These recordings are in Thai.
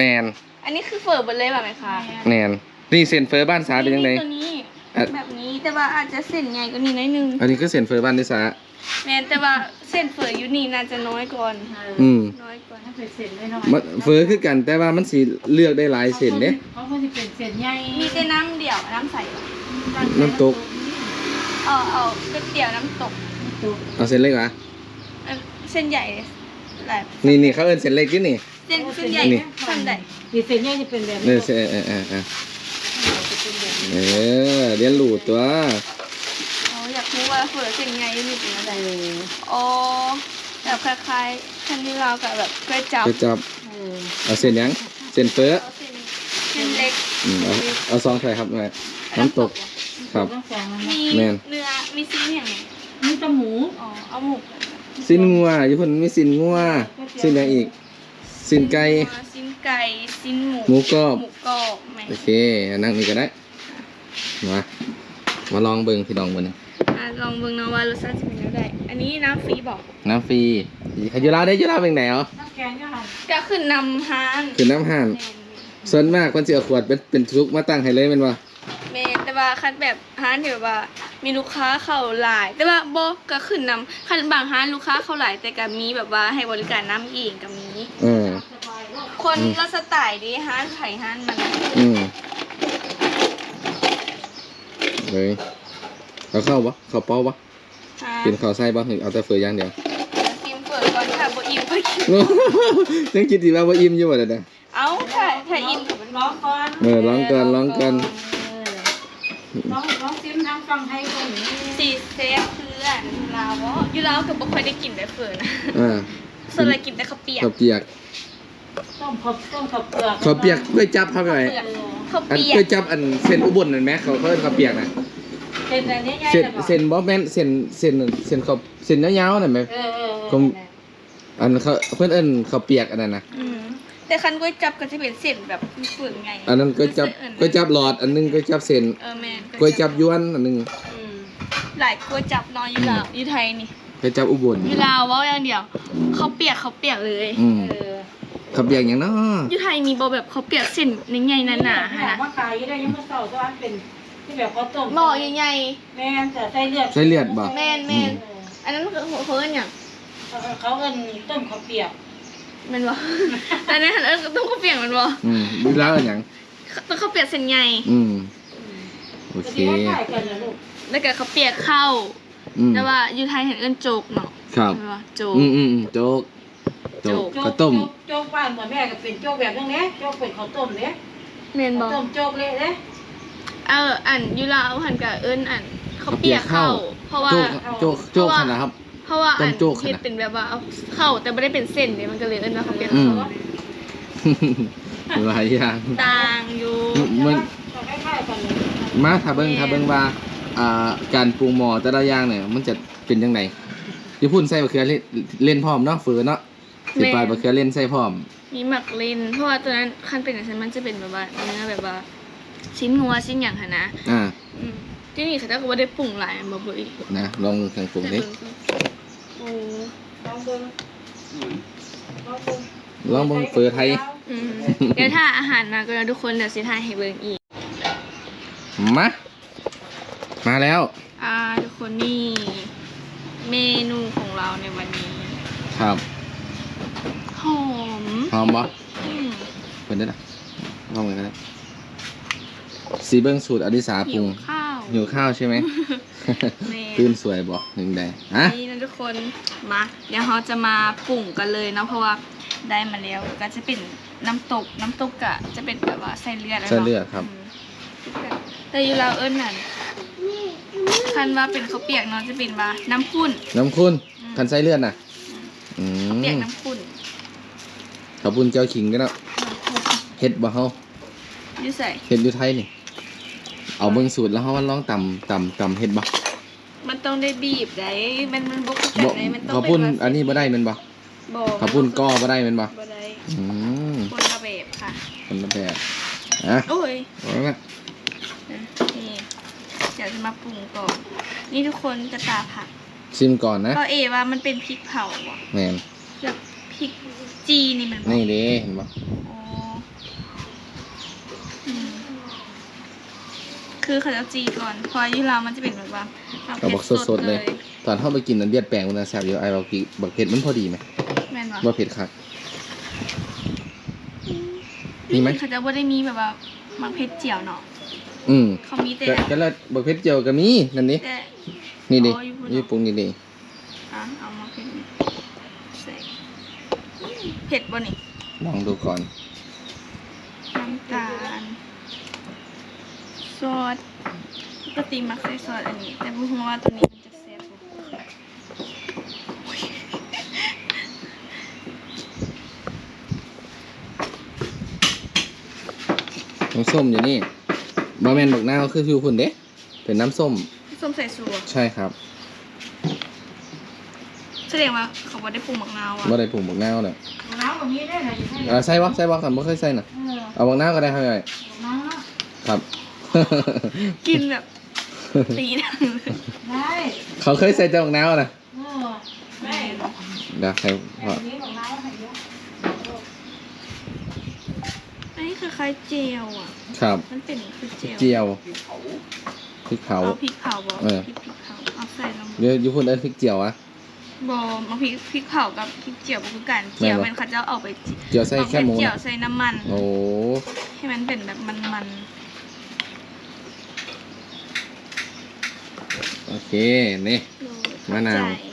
แมนอันนี้คือเฟอร์เบดเลยแบบไหมคะแมนนี่เซนเฟอร์บ้านสาเป็นยังไง ตัวนี้อะ แบบนี้แต่ว่าอาจจะเส้นใหญ่กว่านี้น้อยนึงอันนี้ก็เซนเฟอร์บ้านนิสาแม่นแต่ว่าเส้นเฟอร์อยู่นี่น่าจะน้อยก่อนอืมน้อยกว่าถ้าเป็นเศษน้อยมันเฟอร์คือกันแต่ว่ามันสีเลือกได้หลายเซนเด้ เขาก็จะเป็นเศษใหญ่มีแต่น้ำเดี่ยวน้ำใสน้ำตก เอาเอาก๋วยเตี๋ยวน้ำตกน้ำตกเอาเซนเล็กเหรออันเส้นใหญ่หลายนี่นี่เขาเอิ้นเซนเล็กที่นี่เส้นเส้นใหญ่นี่สั้นใหญ่มีเศษใหญ่จะเป็นแบบเออเซเออเออเออเออเรียนรู้ตัว อ๋ออยากรู้ว่าเฟอร์เส้นใหญ่นี่เป็นอะไรเอออ๋อแบบคล้ายๆคันที่เรากับแบบก๋วยจั๊บไปจับเออเอาเซนยังเซนเฟอร์เอาเส้นเส้นเล็กอืมเอาเอาซองใส่ครับแม่น้ำตกครับ ต้องสองมันมีแม่น เนื้อมีซีนอย่างไงมีแตะหมูอ๋อเอาหมู สินงัวอยู่เพิ่นมีสินงัวสินหยังอีก สินไก่ซินไก่ซินหมูหมูกรอบหมูกรอบแม่โอเคนั่งนี่ก็ได้มามาลองเบิ่งพี่น้องมื้อนี้อะลองเบิ่งเนาะว่ารสชาติจะเป็นยังไงอันนี้น้ำฟรีบอกน้ำฟรีขยุราได้ยุราเป็นไหนอ๋อน้ำแกงก็หันก็คือนำฮานคือน้ำห่านส่วนมากคนสิเอาขวดเป็นเป็นทุกมาตั้งให้เลยแม่นบ่แม่นแต่ว่าคันแบบฮานที่แบบว่า มีลูกค้าเข้าหลาย แต่ว่าบ่ก็ขึ้นนำคันบางฮานลูกค้าเข้าหลายแต่ก็มีแบบว่าให้บริการน้ำเองก็มี เออสบายโลก คนละสไตล์ดีฮานไผฮานมันอืมเลยเอาเข้าบ่เข้าเป้าบ่ฮากินข้าวไส้บ่หรือเอาแต่เฟืออย่างเดียวซิมเปิดก่อนค่ะบ่อิ่มบ่กินยังคิดดีว่าบ่อิ่มอยู่บ่เด้อเอ้าถ้าถ้าอิ่มก็บ่ร้องก่อนเออลองกันลองกันเออร้องร้องซิมทางฟังไทยคนนี้สีเซฟเพื่อนลาวบ่อยู่ลาวก็บ่ค่อยได้กินได้เฟิร์นนะอ่าส่วนใหญ่กินแต่ข้าวเปียก ข้าวเปียกต้ มข้าวต้มข้าวเปลือกข้าวเปียกกล้วยจับเข้าไปเปียกข้าวอันเปียกล้วยกจับอันเส้นอุบลนั่นไหมเขาเขาเอิ้นข้าวเปียกน่ะเส้นอันนี้ใหญ่เส้นแต่บอกเส้นบ่แม่นเส้นเส้นเส้นข้าวเส้นยาวๆนั่นไหมเออเออเออผมอันเขาเพิ่นเอิ้นข้าวเปียกอันนั้นน่ะอืมแต่คันก๋วยจับก็จะเป็นเส้นแบบเปื่อยไงอันนั้นก็จับก็จับหลอดอันหนึงก็จับเส้นเออแม่นก๋วยจับยวนอันหนึงอืมหลายก๋วยจับนอนอยู่ลาวอยู่ไทยนี่ก๋วยจับอุบลอยู่ลาวเว้าอย่างเดียวข้าวเปียกข้าวเปียกเลยอืมเออ ข้าวเปียกหยังเนาะอยู่ไทยมีบ่แบบข้าวเปียกเส้นใหญ่ๆหนาๆหฮะว่าขายอยู่ได้ยังไม่เศร้าแต่ว่าเป็นที่แบบเขาต้มหม้อใหญ่แม่นแต่ใส่เลือดใช้เลือดบ่ๆแม่นแม่นอันนั้นคือเพิ่นหยังเออเขาเอิ้นต้มข้าวเปียกแม่นบ่อันนั้นเออต้องข้าวเปียกแมันบ่อืมดูแล้วอันหยังต้องข้าวเปียกเส้นใหญ่อืมโอเคจะได้ขายกันนะลูกแล้วก็ข้าวเปียกข้าวอืมแต่ว่าอยู่ไทยเห็นเอิ้นโจกเนาะครับใช่ปะโจกอืมอืมอืมโจ๊ก โจ๊กโจ๊กข้าวต้มโจ๊กโจ๊กบ้านเหมือนแม่ก็เป็นโจ๊กแบบนี้เนี้ยโจ๊กเป็นข้าวต้มเนี้ยแม่นบ่ข้าวต้มโจ๊กเละเนี้ยเอออันอยู่ลาวหันกับเอิ้นอันข้าวเปียกข้าวเพราะว่า โจ๊กโจ๊กโจ๊กขนาดครับ เพราะว่าต้อัมนโจ๊กขนาด เฮ็ดเป็นแบบว่าเอาข้าวแต่ไม่ได้เป็นเส้นเนี่ยมันก็เลยเอิ้นว่าข้าวเปียกอืมข้าวหลายอย่าง ต่างอยู่ มันจะคล้ายๆกันเลยมาถ้าเบิ่งถ้าเบิ่งว่าอ่าการปรุงหม้อแต่ละอย่างเนี่ยมันจะเป็นจังไดญี่ปุ่นใส่บะเขือเล่นเล่นพร้อมเนาะฝือเนาะ สิปลายบะเขือเล่นใส่พร้อม มีหมักเลนเพราะว่าตัวนั้นขั้นเป็นอย่างนั้นมันจะเป็นแบบว่าเนื้อแบบว่า ชิ้นงัวชิ้นอย่างค่ะนะอ่า อืมที่นี่เขาจะว่าได้ปรุงหลายบ่เบ่อีกนะ ลองเครื่องปรุงดิโอ้ลองเบิ่งลองเบิ่งลองเบิ่งฝือไทยอืมเดี๋ยวถ้าอาหารมาก็แล้วทุกคนเดี๋ยวสิถ่ายให้เบิ่งอีก มา มาแล้ว อ่าทุกคนนี่เมนูของเราในวันนี้ ครับ หอมหอมบ่อืมเปิดได้ละลองเลยก็ได้สีเบิ้งสูตรอดิสาปหิรุวงข้าว หิวข้าวใช่ไหม แม่ ตื่นสวยบ่หนึ่งใดฮะนี่นะทุกคนมาเดี๋ยวเราจะมาปรุงกันเลยเนาะเพราะว่าได้มาแล้วก็จะเป็นน้ำตกน้ำตกกะจะเป็นแบบว่าใส่เลือดแล้วใส่นาะเลือดครับอืมแต่อยู่เราวเอิ้นนั่นคันว่าเป็นข้าวเปียกเนาะจะเป็นว่าน้ำข้นน้ำคุณอืม คันไส้เลือดน่ะอืเปียกมน้ำข้น ขอบคุณเจ้าขิงกันแล้วเฮ็ดบ่เฮาอยูใส่เฮ็ดอยู่ไทยนี่ เอาเบิ่งสูตรแล้วเฮาว่าลองตำตำตำเฮ็ดบ่มันต้องได้บีบได้มันมันบุกบ่ได้มันต้องข้าวปุ้นเป็แบบอันนี้บ่ได้แม่นบ่บ่ข้าวปุ้นก้อบ่ได้แม่นบ่บ่ได้อืมคนละแบบค่ะคนละแบบอะโอ้ยเอาละนี่เดี๋ยวจะมาปรุงก่อน นี่ทุกคนจะตาผักชิมก่อนนะก็เอว่ามันเป็นพริกเผาอะแม่นแบบพริก จีนี่มันนี่เด้เห็นบ่อ๋ออืมคือเขาจะจีก่อนเพอยี่ลาวมันจะเป็นแบบว่าเอาบอกสดๆเลย ตอนเข้าไปกินนันเดียดแปลงมันนะแซ่บอยู่ไอ้บอกกิบักเผ็ดมันพอดีไหมแม่นวะบ่เผ็ดคัก มีไหม เขาจะบ่ได้มีแบบว่ามักเพชรเจียวเนาะอืมเขามีแต่ก็ก็แล้วบักเผ็ดเจียวก็มีนั่นนี่แต่นี่ดิอ๋ออยู่บนนี่ปรุงนี่ดิ อะเอามาเพชรใส่ เผ็ดบ่นี่ลองดูก่อน น้ำตาลซอสปกติมักใส่ซอสอันนี้ แต่บ่ฮู้ว่าตัวนี้มันจะแซ่บบ่น้ำส้มอยู่นี่บะแมนบักนาวคือฟิวคุณเด้เป็นน้ำส้ม ส้มใส่สัวใช่ครับแสดงว่าเขาบ่ได้ปรุงมะนาวอะบ่ได้ปรุงบักนาวน่ะ น้ำแบบนี้ได้เลยให้เออใส่บ่ใส่บ่ครับบ่เคยใส่น่ะ เออเอาบักนาวก็ได้ครับไอ้น้ำเนาะครับ กินแบบตีดังเลยได้เขาเคยใส่แต่บักนาวน่ะเออได้เดี๋ยวใส่พอแบบนี้ของน้ำให้เยอะอันนี้คือคล้ายเจลอะ ครับมันเป็นคือเจลเจียวพริกเผา เอาพริกเผาบ่เออพริกพริกเผาเอาใส่ลงเดี๋ยวอยู่พุ่นเอิ้นพริกเจียวอะ บ่มาพริกพริกเผากับพริกเจียวบ่คือกันเจียวแม่นบ่ มันเขาจะเอาไปจิเจียวใส่แค่หมูเจียวน่ะใส่น้ำมัน โอ้ ให้มันเป็นแบบมันโอเค นี่ๆโดยมะนาว เข้ใจ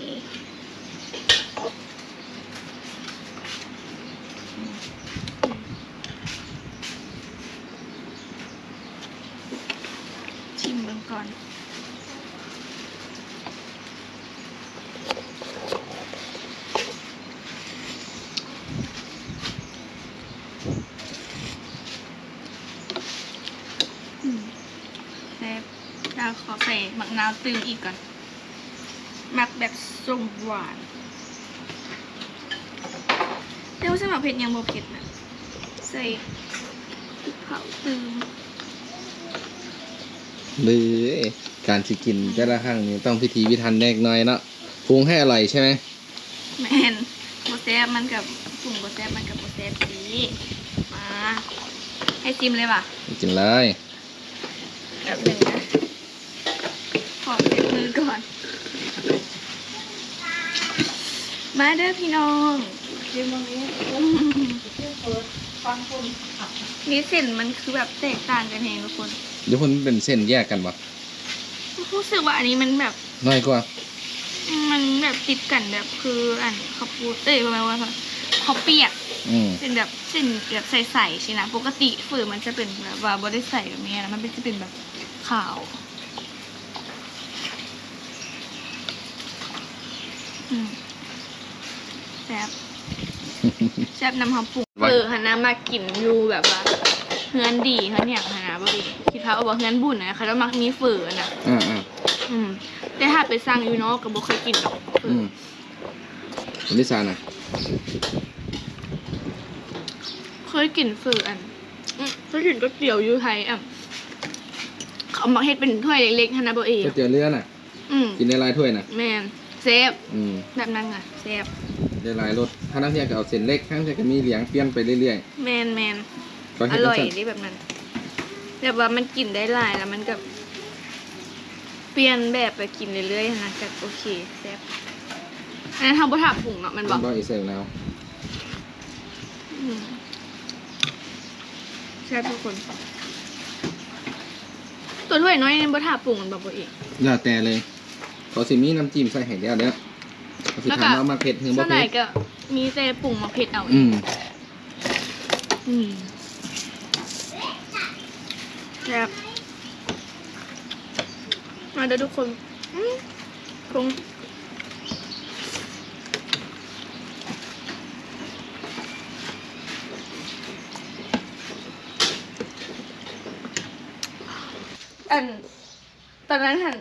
ชิมเบิ่งก่อน อืมแซ่บเราขอ ใส่มะนาวตื่มอีกก่อนมักแบบส้มหวานแต่ว่าสำหรับเผ็ดยังบ่เผ็ดนะใส่พริกเผาตื่มลือการสิกินแต่ละครั้งนี่ต้องพิธีพิธันแนกหน้อยเนาะปรุงให้อร่อยใช่ไหมแมนโบแซบมันกับปรุงโบแซบมันกับโบแซบสีมาให้จิ้มเลยป่ะกินเลยแบบหนึ่งนะขอเช็ดมือ ก่อน มาเด้อพี่น้องยืมตรงนี้เพื่อเปิดฟังคนขับนี่เส้นมันคือแบบแตกต่างกันเองทุกคนเดี๋ยวพุ่นเป็นเส้นแยกกันปะรู้สึกว่าอันนี้มันแบบน้อยกว่า มันแบบติดกันแบบคืออันข้าวปูเอ้ยประมาณว่าข้าวเปียกอืมเป็นแบบเส้นแบบใสๆใช่นะปกติฝืนมันจะเป็นแบบว่าบได้ใส่แบบนี้นะมันเป็นจะเป็นแบบขาว อืม แซ่บแซ่บน้ำหอมปรุงเออหันน้ำมากินอยู่แบบว่าเฮือนดีเขาเนี่ยหันน้ำบ่ดีคิดเขาเอาว่าเฮือนบุญนะเขาจะมักมีฝืนนะอ่าอ่าอืมแต่ถ้าไปสั่งอยู่เนาะก็บ่เคยกินหรอกฝือืนมอันที่สามน่ะเคยกินฝืนอันอืมเคยกินก๋วยเตี๋ยวอยู่ไทยอะเขามาเฮ็ดเป็นถ้วยเล็กๆฮะนะบ่เองก๋วยเตี๋ยวเรือน่ะ อืมกินในลายถ้วยน่ะแม่น เซฟอืมแบบนั้นอะเซฟได้ลายรสถ้าน้ำเทียก็เอาเส้นเล็กถ้าน้ำเทียก็มีเหลียงเปลี่ยนไปเรื่อยแมนแมนๆก็อเห็นร่อยจังดีแบบนั้นแบบว่ามันกินได้หลายแล้วมันก็เปลี่ยนแบบไปกินเรื่อยๆนะก็โอเคแซ่บอันนั้นทำบะถาผงเนาะมันบอก บ่อีเซลแล้ว อืมแซ่บทุกคน ตัวถ้วยน้อยในบะถาปรุงมันบอกว่าเองแล้วแต่เลย เขาสิมีน้ำจิ้มใส่ให้แล้วเด้อเขาสิแล้วก็ถามว่ามาเผ็ดหรือบ่เท่าไหเผ็ร่ดก็มีแต่ปรุงมาเผ็ดเอาอืมอืมแซ่บมาเด้อทุกคนอืมปรุงอันตอนนั้นหัน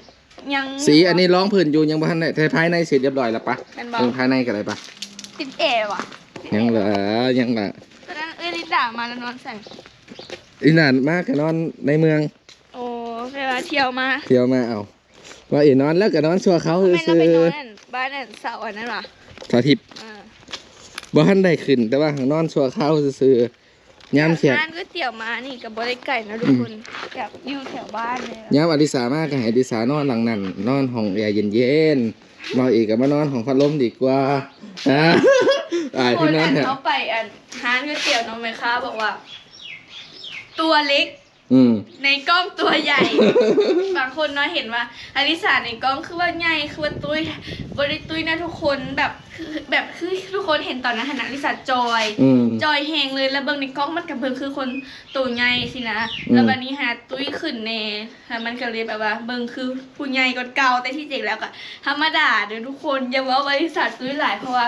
ยัง สีอันนี้ร้องพื้นอยู่ยังบ่ทันได้แต่ภายในเสร็จเรียบร้อยแล้วปะเป็นบอเบิ่งภายในก็ได้ปะติดเอวอะยังเหลือยังล่ะตอนนั้นเอ้ยลิด่ามาแล้วนอนใส่อีนานมากก็นอนในเมืองโอ้เวลาเที่ยวมาเที่ยวมาเอาว่าอีนอนแล้วก็นอนชั่วเขาทำไมเราซื่ไปอนอนนั่นบ้านนั่นเสาร์อันนั้นวะๆสาธิตอ่า บ่ทันได้ขึ้น แต่ว่าข้างนอนชั่วเขาซื่อ ยามแขกร้านก๋วยเตี๋ยวมานี่กับบริไก่นะทุกคนแบบอยู่แถวบ้านเลยอะยามอดิสามากก็ให้อดิสานอนหลังนั้นนอนห้องแอร์เย็นๆมาอีกก็มานอนห้องพัดลมดีกว่าอ่าอ่าคที่นนออันนเนี่ยเขาไปอันร้านก๋วยเตี๋ยวน้องแม่ค้าบอกว่า ตัวเล็ก อืม ในกล้องตัวใหญ่ บางคนเนาะเห็นว่าอลิสาในกล้องคือว่าใหญ่คือว่าตุ้ยบริตุ้ยนะทุกคนแบบคือแบบคือทุกคนเห็นตอนนั้นขณะอลิสาจอย อืม จอยแหงเลยแล้วเบิ่งในกล้องมันกับเบิ่งคือคนตัวใหญ่สินะอืม แล้วบัดนี้หาตุ้ยขึ้นแน่แล้วมันก็เลยแบบว่า เบิ่งคือผู้ใหญ่กว่าเก่าแต่ที่จริงแล้วก็ธรรมดาเด้อทุกคนอย่าว่าบริษัทตุ้ยหลายเพราะว่า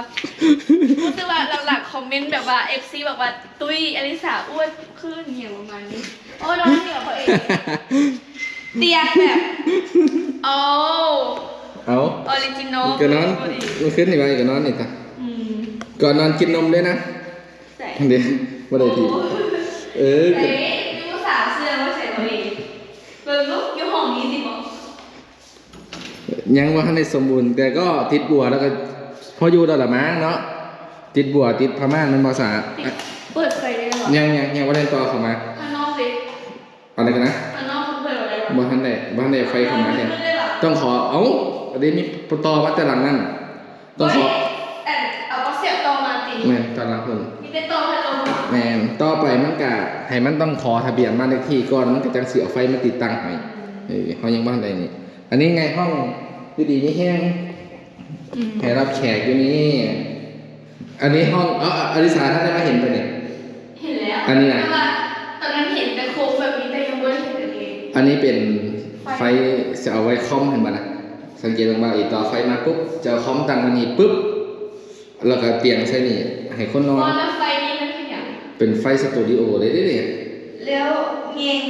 รู้สึกว่าหลักๆคอมเมนต์แบบว่า FC บอกว่าตุ้ยอลิสาอ้วนขึ้นอย่างประมาณนี้ โอ้น้องเหนียวเขาเอง เตียงแบบโอ้เอาออริจินอลก็นอนมันขึ้นนี่ไปก็นอนนี่ตาอืมก่อนนอนกินนมด้วยนะใส่เดี๋ยวบ่ได้ทีเออใส่ยูสาวเสื้อว่าใส่ตัวเองเบิ่งลูกอยู่ห้องนี้สิบอกยังว่าทันได้สมบูรณ์แต่ก็ติดบัวแล้วก็พออยู่แล้วละมั้งเนาะติดบัวติดพม่านมันบ่สะอาดติดเปิดไฟได้หรอยังยังยังบ่ได้ต่อเข้ามาข้างน อกสิอะไรกันนะข้างนอกเปิดอะไรหรอบ่ทันได้บ่ทันได้ไฟเข้ามาแทนต้องขอเอ้าอันนี้มีปตอมาแต่หลังนั่นต้องขอแต่เอาก็เสียบต่อมาติแม่นตอนรับเพิ่นมีแต่ต่อพัดลมแม่นต่อไปมันก็ให้มันต้องขอทะเบียนบ้านเลขที่ก่อนมันก็จังสิเอาไฟมาติดตั้งให้เออเฮายังบ่ทันได้นี่อันนี้ไงห้องดีๆนี่แห้งอืมให้รับแขกอยู่นี่ อันนี้ห้องเอออริสาท่านได้มาเห็นไปเนี่ยเห็นแล้วอันนี้อะ อันนี้เป็นไฟจะเอาไว้คอมเห็นป่ะนะสังเกตลงมาอีกต่อไฟมาปุ๊บจะเอาคอมตั้งไว้นี่ปุ๊บแล้วก็เตียงใช่นี่ให้คนนตออนนนั้นไฟนี้มันเป็นอย่างเป็นไฟสตูดิโอเลยเด้เนี่ยแล้วเงง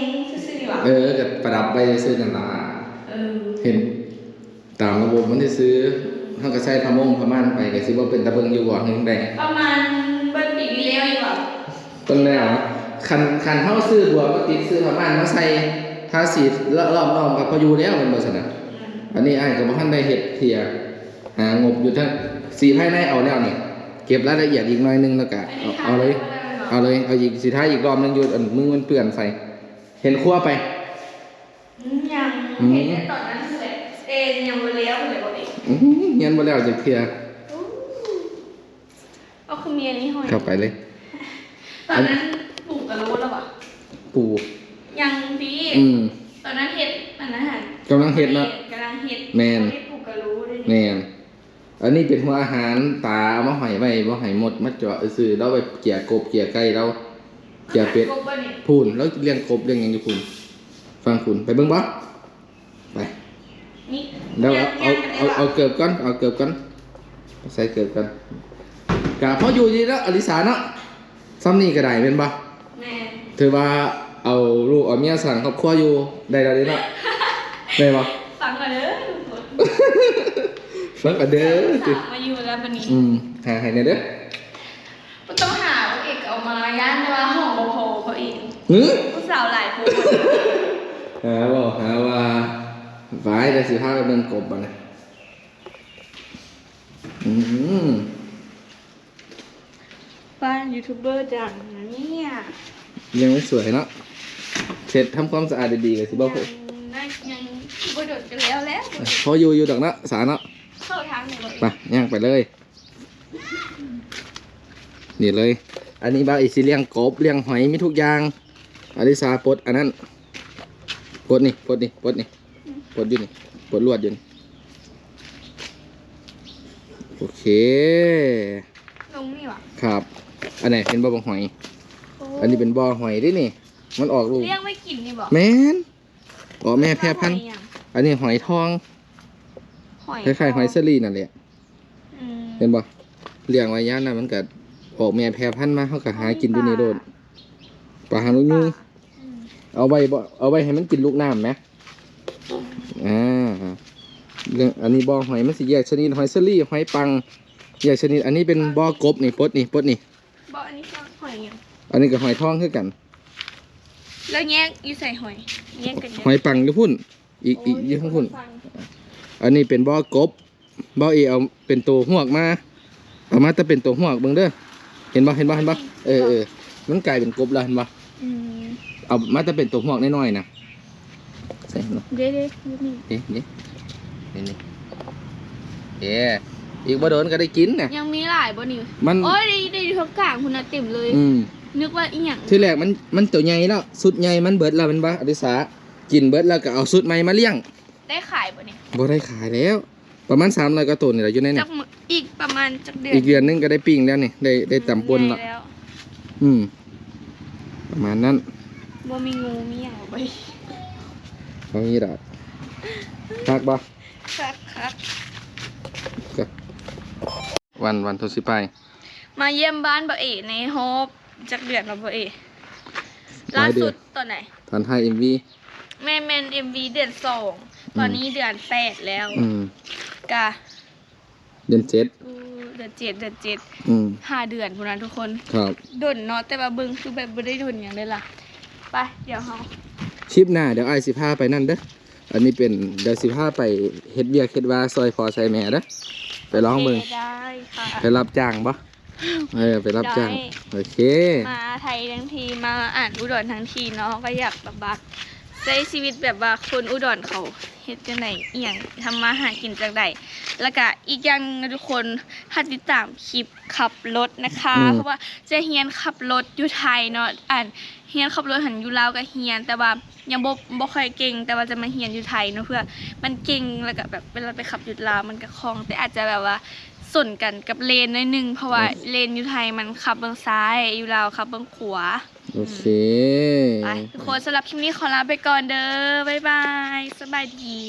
ซื่อๆดีกว่าเออกับประดับไว้ซื้อนันลาเออเห็นตามระบบมันที่ซื้อท่านก็ใช้พะมงพะม่านไปก็สิว่าเป็นตะเบิงอยู่บ่หึงแดงประมาณเบิร์ปีที่แล้วอีกว่าต้นแล้วคันคันเฮาซื้อบัวก็ติดซื้อพะม่านมาใส่ ทาสีรอบๆกับพออยู่แล้วเป็นบ่ซั่นน่ะอันนี้อ้ายก็บ่ทันได้เฮ็ดเทียหางบอยู่ทั้งสีภายในเอาแล้วนี่เก็บรายละเอียดอีกหน่อยนึงแล้วก็เอาเอาเลย เอาเลยเอาอีกสีท้ายอีกรอบนึงอยู่อันมือมันเปื้อนใส่ เห็นครัวไปยังอืมเห็นแต่ตอนนั้นคือแบบเอ็นยังไม่เลี้ยวเลยบอกเองอื้อหือเงียนบ่แล้วจะเทียก็คือเมียนี้ห้อยเข้าไปเลย ตอนนั้นปลูกกระโหลแล้ววะปู ยังดีอืม ตอนนั้นเห็ดอันนั้นฮะกำลังเฮ็ดเนาะกำลังเห็ดแม่นบ่ได้ปลูกกระโหลเลยแม่นอันนี้เป็นหัวอาหารตาเอามาห้อยไว้บ่ให้หมดมาเจาะซื่อๆแล้วไปเกี่ยกบเกี่ยไก่เราเกี่ยเป็ดกบบ่เนี่ยพูนแล้วเลี้ยงกบเลี้ยงหยังอยู่พูนฟังคุณไปเบิ่งบ่ไปนี่เดี๋ยวเอาย่เอางกันได้ปะเอาเอาเกือบก่อนเอาเกือบก่อนใส่เกือบก่อนกะพออยู่ดีแล้วอลิสาเนาะซ้ำนี่ก็ได้เป็นบ่แม่ถือว่า เอาลูกเอาเมียสั่งครอบครัวอยู่ได้แล้วเด้เนาะได้บ่ฟังกันเด้อทุกคนฟังกันเด้อติสาวมาอยู่แล้ววันนี้อืมหาให้แน่เด้อบ่ต้องหาว่าเอกเอามาย่านแต่ว่าห้องบ่พอเขาเองหือผู้สาวหลายคนหาบ่หาว่าฝ่ายได้สิพาไปเบิ่งกบบ่นะอืมบ้านยูทูบเบอร์จังนะเนี่ยยังไม่สวยเนาะ เสร็จทำความสะอาดดีๆก็สิบ่พอยังน่ายังบ่โดดกันแล้วแล้วพออยู่อยู่ดอกเนาะสาเนาะเข้าทางไหนบ่ไปย่างไปเลย นี่เลย อันนี้บาอีสิเลี้ยงกบเลี้ยงหอยมีทุกอย่างอลิซาปลดอันนั้นปลดนี่ปลดนี่ปลดนี่ปลดอยู่นี่ปลดลวดอยู่นี่โอเคลงนี่วะครับ อันไหนเป็นบ่อบังหอย อันนี้เป็นบ่อหอยด้วยนี่ มันออกลูกเลี้ยงไม่กินนี่บ่แมนอ๋อแม่แพร่พันธุ์หอยยังอันนี้หอยทองหอยคล้ายๆหอยเซรีนั่นแหละอืมเห็นบ่เลี้ยงไว้ย่านน่ะมันก็ออกแม่แพร่พันธุ์มาเขาก็หากินอยู่ในโดนปลาหางลูกยุงอืมเอาไว้บ่เอาไว้ให้มันกินลูกน้ำไหมอ่าเรื่องอันนี้บ่อหอยมันสิแยกชนิดหอยเซรี่หอยปังแยกชนิด อันนี้เป็นบ่อกบนี่ปลดนี่ปลดนี่บ่อันนี้ก็หอยยังอันนี้ก็หอยทองคือกัน แล้วแยกอยู่ใส่หอยแยกกันหอยปังอยู่พุ่น อีกอีกอยู่ข้างพุ่น อันนี้เป็นบ่อกบบ่อเอเอาเป็นตัวหวกมาเอามาแต่เป็นตัวหวกเบิ่งเด้อเห็นบ่เห็นบ่เห็นบ่เออเออมันกลายเป็นกบแล้วเห็นปะอืมเอามาแต่เป็นตัวหอกน้อยๆนะใส่เนาะเด้เด้ยูนี่เอ๊ะนี่นี่นี่เอ๊ะอีกบ่โดนก็ได้กินนะยังมีหลายบ่นี่มันโอ้ยได้ได้ทุกกลางคุณน่ะเต็มเลยอืม นึกว่าอีหยังที่แรกมันมันตัวใหญ่แล้วสุดใหญ่มันเบิดแล้วแมันปะอดิสากินเบิดแล้วก็เอาสุดใหม่มาเลี้ยงได้ขายบ่นี่บ่ได้ขายแล้ว ประมาณ300กว่าตัวนี่แหละอยู่ในจัเนี่ยกมื้ออีกประมาณจักเดือนอีกเดือนหนึงก็ได้ปิ้งแล้วนี่ได้ได้ตำปนใหญ่ละแล้วอืม ประมาณนั้นบ่มีงูมีหยังบ่เอางี้ละทักบ่ครับครับก็วันวันทศิไป มาเยี่ยมบ้านบ่เอในโฮป จักเดือนแล้วบ่เอหลาล่ายเดืสุอนดตอนไหน ตอนถ่ายเอ็มวีแม่แมน MV เดือนสองตอนนี้เดือนแปดแล้วอืมกะเดือนเจ็ดอู้เดือนเจ็ดเดือนเจ็ดอืมห้าเดือนพุ่นนั้นทุกคนครับดนเนาะแต่ว่าเบิ่งคือแบบบ่ได้ดนอย่างเลยล่ะไปเดี๋ยวเฮาคลิปหน้าเดี๋ยวไอ้ายสิพาไปนั่นเด้ออันนี้เป็นเดี๋ยวสิพาไปเฮ็ดเบียกเฮ็ดว่าซอยพอซอยแม่เด้อไปลองเบิ่งโคได้ค่ะไปรับจ้างบ่ เออไปรับจ้างได้ โอเค มาไทยทั้งทีมาอ่านอุดรทั้งทีเนาะก็อยากแบบว่าใช้ชีวิตแบบว่าคนอุดรเขาเฮ็ดจังได๋อีหยังทำมาหากินจังไดแล้วก็อีกอย่างนะทุกคนถ้าติดตามคลิปขับรถนะคะ อืม เพราะว่าจะเฮียนขับรถอยู่ไทยเนาะอ่านเฮียนขับรถหันอยู่ลาวก็เฮียน แต่ว่ายังบ่บ่ค่อยเก่ง แต่ว่าจะมาเฮียนอยู่ไทยเนาะเพื่อมันเก่งแล้วก็แบบเวลาไปขับอยู่ลาวมันก็คล่อง แต่อาจจะแบบว่า ส่วนกันกับเลนหน้อยหนึงเพราะว่าเลนอยู่ไทยมันขับเบื้องซ้ายอยู่ลาวขับเบื้องขวาโอเค ไปทุกคนสำหรับคลิปนี้ขอลาไปก่อนเด้อบ๊ายบายสบายดี